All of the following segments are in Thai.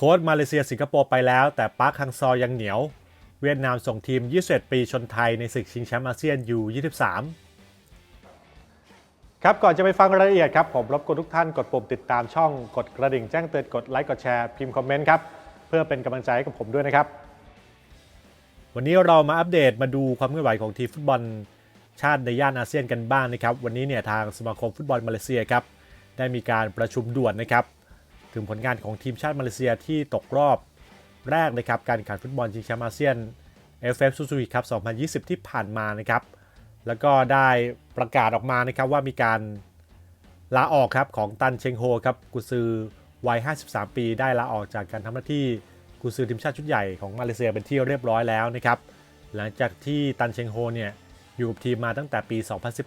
โค้ชมาเลเซียสิงคโปร์ไปแล้ว แต่ปาร์คฮังซอยังเหนียว เวียดนามส่งทีม 21 ปีชนไทยในศึกชิงแชมป์อาเซียนยู23 ครับก่อนจะไปฟังรายละเอียดครับ ผมรบกวนทุกท่านกดปุ่มติดตามช่องกดกระดิ่งแจ้งเตือนกดไลค์กดแชร์พิมพ์คอมเมนต์ครับ เพื่อเป็นกำลังใจให้กับผมด้วยนะครับ วันนี้เรามาอัปเดตมาดูความเคลื่อนไหวของทีมฟุตบอลชาติในย่านอาเซียนกันบ้างนะครับ วันนี้เนี่ยทางสมาคมฟุตบอลมาเลเซียครับได้มีการประชุมด่วนนะครับ ถึงผลงานของทีมชาติมาเลเซียที่ตกรอบแรกนะครับการแข่งขันฟุตบอลชิงแชมป์อาเซียน FF Suzuki ครับ2020 ที่ผ่านมานะครับ แล้วก็ได้ประกาศออกมานะครับว่ามีการลาออกครับของตันเชงโฮครับกุซือวัย 53 ปี ได้ลาออกจากการทำหน้าที่กุซือทีมชาติชุดใหญ่ของมาเลเซียเป็นที่เรียบร้อยแล้วนะครับ หลังจากที่ตันเชงโฮเนี่ยอยู่กับทีมมาตั้งแต่ปี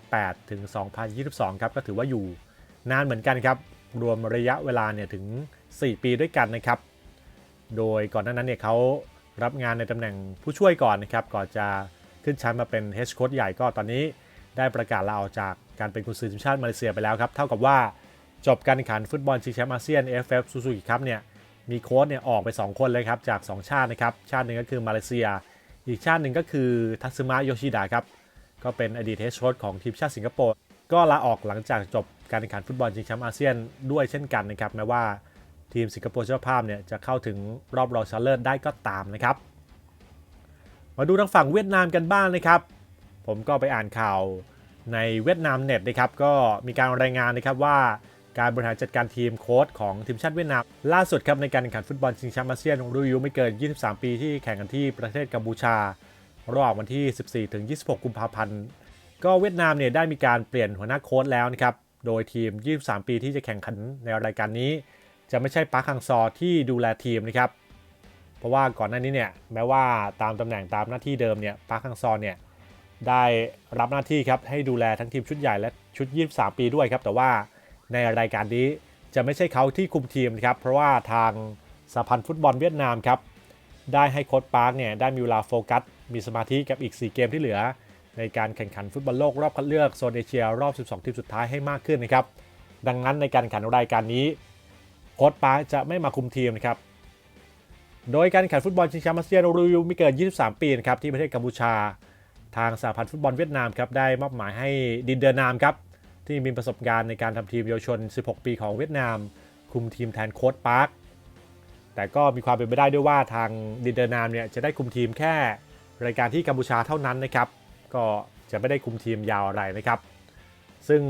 2018 ถึง 2022 ครับก็ถือว่าอยู่นานเหมือนกันครับ รวมระยะเวลาเนี่ยถึง 4 ปีด้วยกันนะครับ โดยก่อนหน้านั้นเนี่ยเขารับงานในตำแหน่งผู้ช่วยก่อนนะครับ ก่อนจะขึ้นชั้นมาเป็นเฮดโค้ชใหญ่ก็ตอนนี้ได้ประกาศลาออกจากการเป็นกุนซือทีมชาติมาเลเซียไปแล้วครับ เท่ากับว่าจบการแข่งขันฟุตบอลชิงแชมป์อาเซียน AFF Suzuki ครับเนี่ยมีโค้ชเนี่ยออกไป 2 คนเลยครับจาก 2 ชาตินะครับชาติหนึ่งก็คือมาเลเซีย อีกชาติหนึ่งก็คือทัซึมะโยชิดะครับก็เป็นอดีตเฮดโค้ชของทีมชาติสิงคโปร์ ก็ลาออกหลังจากจบการแข่งขันฟุตบอลชิงแชมป์อาเซียนด้วยเช่นกันนะครับแม้ว่าทีมสิงคโปร์เจ้าภาพเนี่ยจะเข้าถึงรอบรองชนะเลิศได้ก็ตามนะครับ มาดูทางฝั่งเวียดนามกันบ้างนะครับ ผมก็ไปอ่านข่าวในเวียดนามเน็ตนะครับก็มีการรายงานนะครับว่าการบริหารจัดการทีมโค้ชของทีมชาติเวียดนาม ล่าสุดครับในการแข่งขันฟุตบอลชิงแชมป์อาเซียนรุ่นอายุไม่เกิน 23 ปีที่แข่งกันที่ประเทศกัมพูชา ระหว่างวันที่ 14 ถึง 26 กุมภาพันธ์ ก็เวียดนามเนี่ยได้มีการเปลี่ยนหัวหน้าโค้ชแล้วนะครับ โดยทีม 23 ปีที่จะแข่งขันในรายการนี้ จะไม่ใช่ปาร์คฮังซอที่ดูแลทีมนะครับ เพราะว่าก่อนหน้านี้เนี่ยแม้ว่าตามตำแหน่งตามหน้าที่เดิมเนี่ยปาร์คฮังซอเนี่ยได้รับหน้าที่ครับให้ดูแลทั้งทีมชุดใหญ่และชุด 23 ปีด้วยครับแต่ว่าในรายการนี้จะไม่ใช่เขาที่คุมทีมนะครับเพราะว่าทางสหพันธ์ฟุตบอลเวียดนามครับได้ให้โค้ชปาร์คเนี่ยได้มีเวลาโฟกัสมีสมาธิกับอีก 4 เกมที่เหลือ ในการแข่งขันฟุตบอลโลกรอบคัดเลือกโซนเอเชียรอบ 12 ทีมสุดท้ายให้มากขึ้นนะครับ ดังนั้นในการแข่งรายการนี้โค้ชปาร์คจะไม่มาคุมทีมนะครับ โดยการแข่งฟุตบอลชิงแชมป์อาเซียนรุ่นอายุไม่เกิน23 ปีนะครับที่ประเทศกัมพูชา ทางสหพันธ์ฟุตบอลเวียดนามครับได้มอบหมายให้ดินเดอร์นามครับที่มีประสบการณ์ในการทำทีมเยาวชน 16 ปีของเวียดนาม คุมทีมแทนโค้ชปาร์คแต่ก็มีความเป็นไปได้ด้วยว่าทางดินเดอร์นามเนี่ยจะได้คุมทีมแค่รายการที่กัมพูชาเท่านั้นนะครับ ก็จะไม่ได้คุมทีมยาวอะไรนะครับ ซึ่ง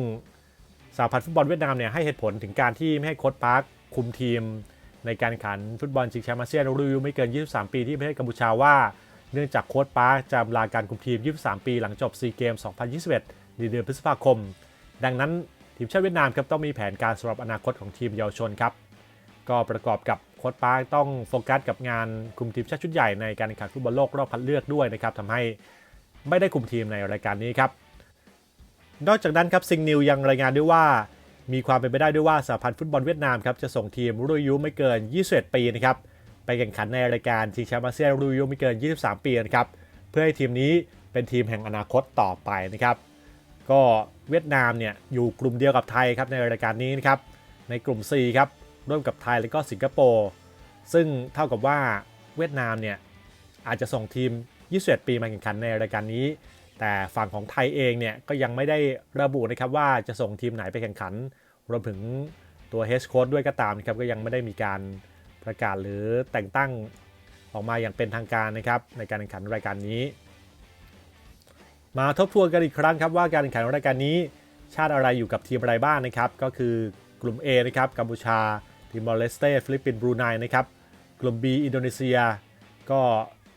สหพันธ์ฟุตบอลเวียดนามเนี่ยให้เหตุผลถึงการที่ไม่ให้โค้ชปาร์คคุมทีม ในการขันฟุตบอลชิงแชมป์อาเซียนรุ่นอายุไม่เกิน 23 ปีที่ประเทศกัมพูชาว่า เนื่องจากโค้ชปาร์คจะลาการคุมทีม 23 ปีหลังจบซีเกม 2021 ในเดือนพฤษภาคม ดังนั้นทีมชาติเวียดนามครับต้องมีแผนการสำหรับอนาคตของทีมเยาวชนครับก็ประกอบกับโค้ชปาร์คต้องโฟกัสกับงานคุมทีมชาติชุดใหญ่ในการแข่งขันฟุตบอลโลกรอบคัดเลือกด้วยนะครับทำให้ ไม่ได้คุมทีมในรายการนี้ครับ นอกจากนั้นครับซิงนิวยังรายงานด้วยว่า มีความเป็นไปได้ด้วยว่าสหพันธ์ฟุตบอลเวียดนามครับจะส่งทีมรุ่นอายุไม่เกิน 21 ปีนะครับไปแข่งขันในรายการชิงแชมป์อาเซียนรุ่นอายุไม่เกิน 23 ปีนะครับเพื่อให้ทีมนี้เป็นทีมแห่งอนาคตต่อไปนะครับ ก็เวียดนามเนี่ยอยู่กลุ่มเดียวกับไทยครับในรายการนี้นะครับในกลุ่ม C ครับร่วมกับไทยและก็สิงคโปร์ซึ่งเท่ากับว่าเวียดนามเนี่ยอาจจะส่งทีม 21 ปีมาแข่งขันในรายการนี้ แต่ฝั่งของไทยเองเนี่ยก็ยังไม่ได้ระบุนะครับว่าจะส่งทีมไหนไปแข่งขัน รวมถึงตัวเฮสโค้ดด้วยก็ตามนะครับก็ยังไม่ได้มีการประกาศหรือแต่งตั้งออกมาอย่างเป็นทางการนะครับในการแข่งขันรายการนี้ มาทบทวนกันอีกครั้งครับว่าการแข่งขันรายการนี้ ชาติอะไรอยู่กับทีมอะไรบ้างนะครับ ก็คือกลุ่ม A นะครับกัมพูชาทิมอร์เลสเต้ฟิลิปปินส์บรูไนนะครับกลุ่ม B อินโดนีเซีย ก็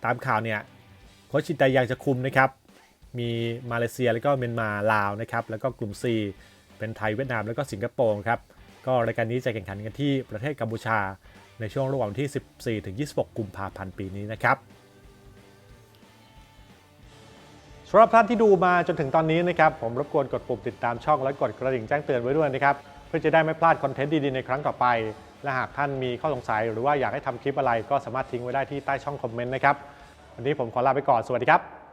ตามข่าวเนี่ย ชชินไตยังจะคุมนะครับ มีมาเลเซียแล้วก็เมียนมาลาวนะครับแล้วก็กลุ่ม C เป็นไทยเวียดนามแล้วก็สิงคโปร์ครับก็รายการนี้จะแข่งขันกันที่ประเทศกัมพูชาในช่วงระหว่างที่ 14 ถึง 26 กุมภาพันธ์ปีนี้นะครับสำหรับท่านที่ดูมาจนถึงตอนนี้นะครับ ผมรบกวนกดปุ่มติดตามช่องและกดกระดิ่งแจ้งเตือนไว้ด้วยนะครับ เพื่อจะได้ไม่พลาดคอนเทนต์ดี ๆ ในครั้งต่อไป และหากท่านมีข้อสงสัย หรือว่าอยากให้ทำคลิปอะไรก็สามารถทิ้งไว้ได้ที่ใต้ช่องคอมเมนต์นะครับ วันนี้ผมขอลาไปก่อนสวัสดีครับ